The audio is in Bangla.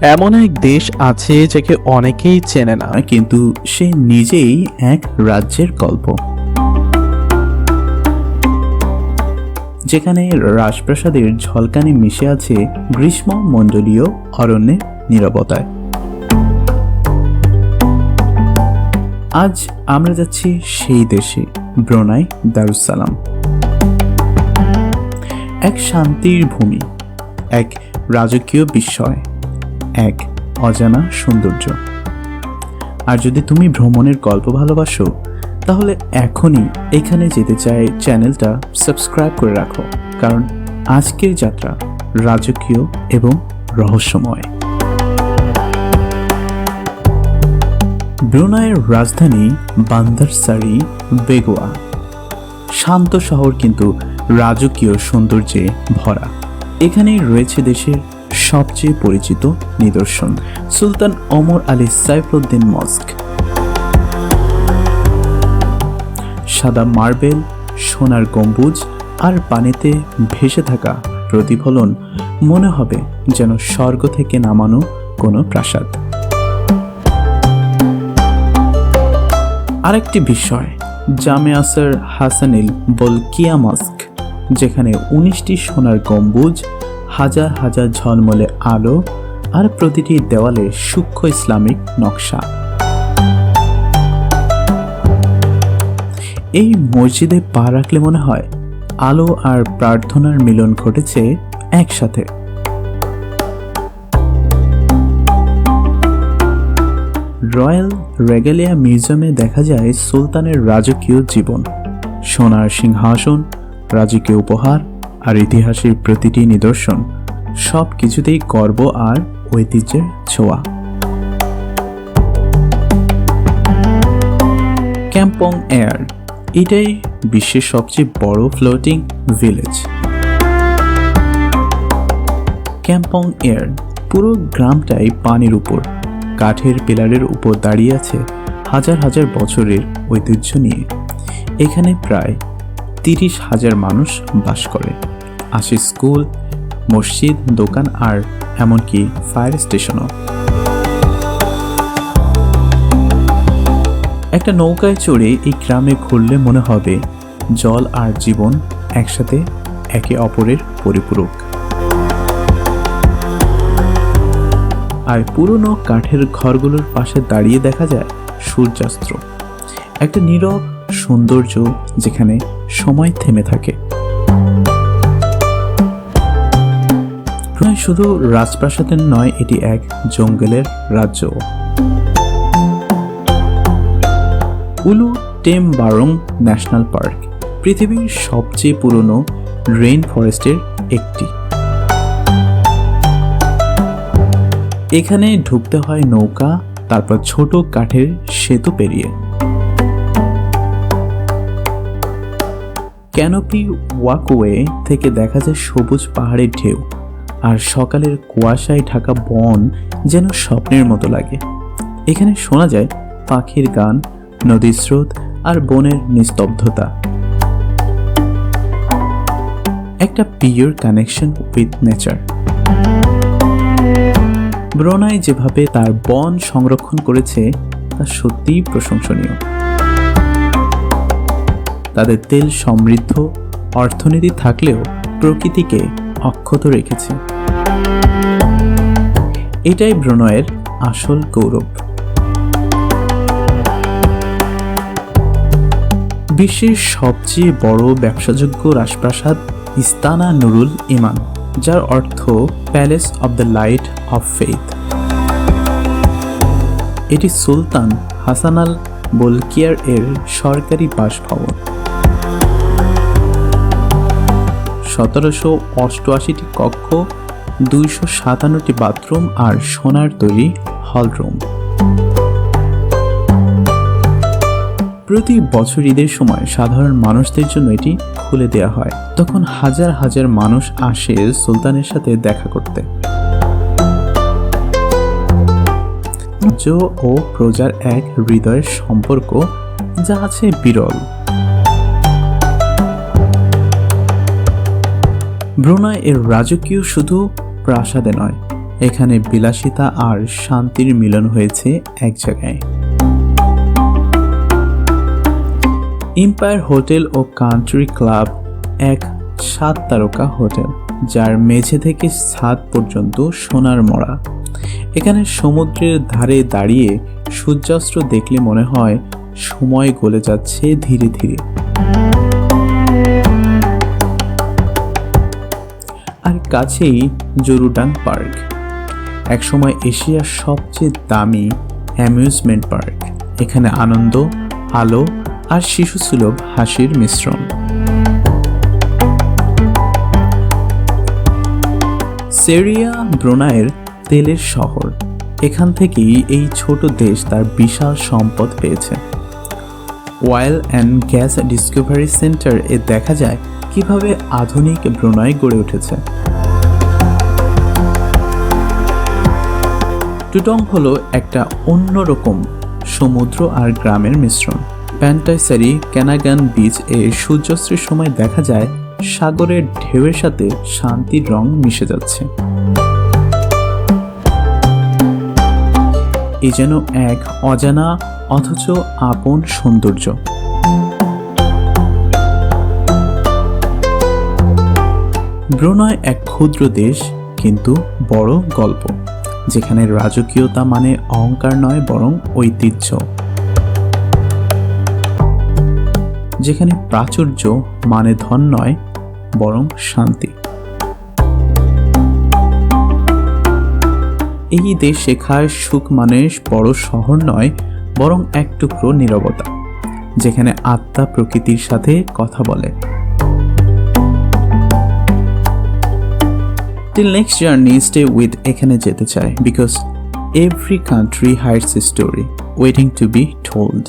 এমন এক দেশ আছে যাকে অনেকেই চেনে না, কিন্তু সে নিজেই এক রাজ্যের গল্প। যেখানে রাজপ্রাসাদের ঝলকানি মিশে আছে গ্রীষ্ম, মণ্ডলীয় অরণ্যের নীরবতায়। আজ আমরা যাচ্ছি সেই দেশে, ব্রোনাই দারুসালাম এক শান্তির ভূমি, এক রাজকীয় বিস্ময়। এক অজানা সৌন্দর্য। আর যদি তুমি ভ্রমণের গল্প ভালোবাসো, তাহলে এখনই এখানে যেতে চাই চ্যানেলটা সাবস্ক্রাইব করে রাখো, কারণ আজকের যাত্রা রাজকীয় এবং রহস্যময়। ব্রুনাইয়ের রাজধানী বান্দারসারি, বেগোয়া। শান্ত শহর কিন্তু রাজকীয় সৌন্দর্যে ভরা। এখানেই রয়েছে দেশের সবচেয়ে পরিচিত নিদর্শন, সুলতান ওমর আলী সাইফুদ্দিন মস্ক। সাদা মার্বেল, সোনার গম্বুজ আর পানিতে ভেসে থাকা প্রতিফলন মনে হবে যেন স্বর্গ থেকে নামানো কোনো প্রাসাদ। আরেকটি বিষয়, জামে আসর হাসানিল বলকিয়া মস্ক, যেখানে উনিশটি সোনার গম্বুজ হাজার হাজার ঝলমলে আলো আর প্রতিটি দেওয়ালে সূক্ষ্ম ইসলামিক নকশা। এই মসজিদে পা রাখলে মনে হয় আলো আর প্রার্থনার মিলন ঘটেছে একসাথে। রয়্যাল রেগালিয়া মিউজিয়ামে দেখা যায় সুলতানের রাজকীয় জীবন। সোনার সিংহাসন, রাজকীয় উপহার আর ইতিহাসের প্রতিটি নিদর্শন সব কিছুতেই গর্ব আর ঐতিহ্যের ছোঁয়া। ক্যাম্পং এয়ার, এটাই বিশ্বের সবচেয়ে বড় ফ্লোটিং ভিলেজ। ক্যাম্পং এয়ার, পুরো গ্রামটাই পানির উপর, কাঠের পিলারের উপর দাঁড়িয়ে আছে হাজার হাজার বছরের ঐতিহ্য নিয়ে। এখানে প্রায় তিরিশ হাজার মানুষ বাস করে। আসে স্কুল, মসজিদ, দোকান আর এমনকি ফায়ার স্টেশনও। একটা নৌকায় চড়ে এই গ্রামে ঘুরলে মনে হবে জল আর জীবন একসাথে একে অপরের পরিপূরক। আর পুরনো কাঠের ঘরগুলোর পাশে দাঁড়িয়ে দেখা যায় সূর্যাস্ত। একটা নীরব সৌন্দর্য যেখানে সময় থেমে থাকে। প্রায় শুধু রাজপ্রাসাদের নয়, এটি এক জঙ্গলের রাজ্য উলু টেম বারং ন্যাশনাল পার্ক, পৃথিবীর সবচেয়ে পুরনো রেইন ফরেস্টের একটি। এখানে ঢুকতে হয় নৌকা, তারপর ছোট কাঠের সেতু পেরিয়ে। ক্যানোপি ওয়াকওয়ে থেকে দেখা যায় সবুজ পাহাড়ের ঢেউ। আর সকালের কুয়াশায় ঢাকা বন যেন স্বপ্নের মতো লাগে। এখানে শোনা যায় পাখির গান, নদীর স্রোত আর বনের নিস্তব্ধতা। একটা pure connection with nature Brunei যেভাবে তার বন সংরক্ষণ করেছে, তা সত্যিই প্রশংসনীয়। তাদের তেল সমৃদ্ধ, অর্থনীতি থাকলেও প্রকৃতিকে অক্ষত রেখেছে। এটাই ব্রণয়ের আসল গৌরব। বিশ্বের সবচেয়ে বড় ব্যবসাযোগ্য রাজপ্রাসাদ ইস্তানা নুরুল ইমান, যার অর্থ palace of the light of faith এটি সুলতান হাসানাল বলকিয়ার এর সরকারি বাসভবন। সতেরোশো অষ্টআশিটি কক্ষ, দুইশো সাতান্নটি বাথরুম আর সোনার তৈরি হলরুম। প্রতি বছর ঈদের সময় সাধারণ মানুষদের জন্য এটি খুলে দেওয়া হয়। তখন হাজার হাজার মানুষ আসে সুলতানের সাথে দেখা করতে। ও প্রজার এক হৃদয়ের সম্পর্ক যা আছে বিরল। ব্রুনাই এর রাজকীয় শুধু প্রাসাদে নয়, এখানে বিলাসিতা আর শান্তির মিলন হয়েছে এক জায়গায়। এম্পায়ার হোটেল ও কান্ট্রি ক্লাব এক সাত তারকা হোটেল, যার মেঝে থেকে ছাদ পর্যন্ত সোনার মরা এখানে সমুদ্রের ধারে দাঁড়িয়ে সূর্যাস্ত দেখলে মনে হয় সময় গলে যাচ্ছে ধীরে ধীরে। কাছেই জরুডাং পার্ক। একসময় এশিয়ার সবচেয়ে দামি অ্যামিউজমেন্ট পার্ক। এখানে আনন্দ, আলো আর শিশুসুলভ হাসির মিশ্রণ। সেরিয়া ব্রোনায়ের তেলের শহর। এখান থেকেই এই ছোট দেশ তার বিশাল সম্পদ পেয়েছে। Oil and gas discovery centre এ দেখা যায় কীভাবে আধুনিক ব্রোনাই গড়ে উঠেছে। টুটং হলো একটা অন্যরকম সমুদ্র আর গ্রামের মিশ্রণ। প্যান্টাইসারি ক্যানাগান বিচ এ সূর্যাস্তের সময় দেখা যায় সাগরের ঢেউয়ের সাথে শান্তির রং মিশে যাচ্ছে। এ যেন এক অজানা অথচ আপন সৌন্দর্য। ব্রুনয় এক ক্ষুদ্র দেশ, কিন্তু বড় গল্প। যেখানে রাজকীয়তা মানে অহংকার নয়, বরং ঐতিহ্য। যেখানে প্রাচুর্য মানে ধন নয়, বরং শান্তি। এই দেশ শেখায় সুখ মানে বড় শহর নয়, বরং এক টুকরো নীরবতা, যেখানে আত্মা প্রকৃতির সাথে কথা বলে। Till next journey stay with এখানে যেতে চাই because every country has its story waiting to be told